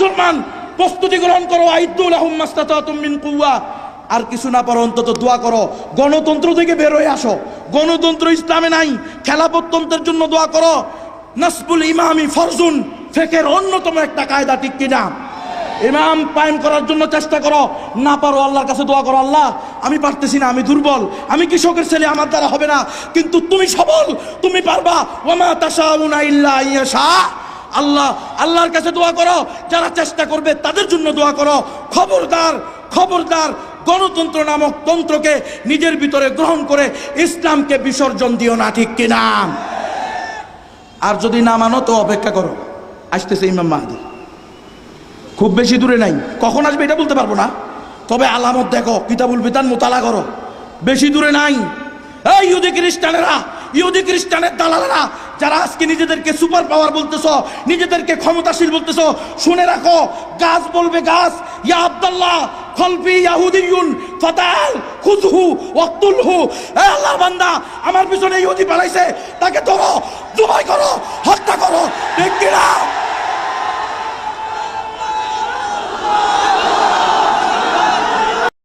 মুসলমান, প্রস্তুতি গ্রহণ করো মিন আর কিছু না পারো, অন্তত দোয়া করো। গণতন্ত্র থেকে বের হয়ে আসো। গণতন্ত্র ইসলামে নাই খেলাপতন্ত্রের জন্য দোয়া করো। নাসবুল ইমামি ফরজুন, ফেকের অন্যতম একটা কায়দা, ঠিক কিনা? ইমাম পায়ন করার জন্য চেষ্টা করো। না পারো, আল্লাহর কাছে দোয়া করো, আল্লাহ, আমি পারতেছি না, আমি দুর্বল। আমি কৃষকের ছেলে, আমার দ্বারা হবে না। কিন্তু তুমি সবল, তুমি পারবা। ওমা তাশাউনা ইল্লা ইয়াশা। আল্লাহ, আল্লাহর কাছে দোয়া করো। যারা চেষ্টা করবে তাদের জন্য দোয়া করো। খবরদার খবরদার, গণতন্ত্র নামক তন্ত্রকে নিজের ভিতরে গ্রহণ করে ইসলামকে বিসর্জন দিও না, ঠিক কিনা? আর যদি না মানো, তো অপেক্ষা করো। আসতেছে ইমাম মাহাদি। খুব বেশি দূরে নাই। কখন আসবে এটা বলতে পারব না। তবে আলামত দেখো, কিতাবুল বিতান মোতালা করো। বেশি দূরে নাই। এই ইহুদি খ্রিস্টানেরা, ইহুদি খ্রিস্টানের দালালেরা যারা আজকে নিজেদেরকে সুপার পাওয়ার বলতেছ, নিজেদেরকে ক্ষমতাশীল বলতেছ, শুনে রাখো, গাছ বলবে গাছ, ইয়া আব্দুল্লাহ, খলফি ইয়াহুদিয়ুন ফাতাল খুজহু ওয়াক্তুলহু। এ আল্লাহর বান্দা, আমার পিছনে ইহুদি পালাইছে তাকে ধরো জবাই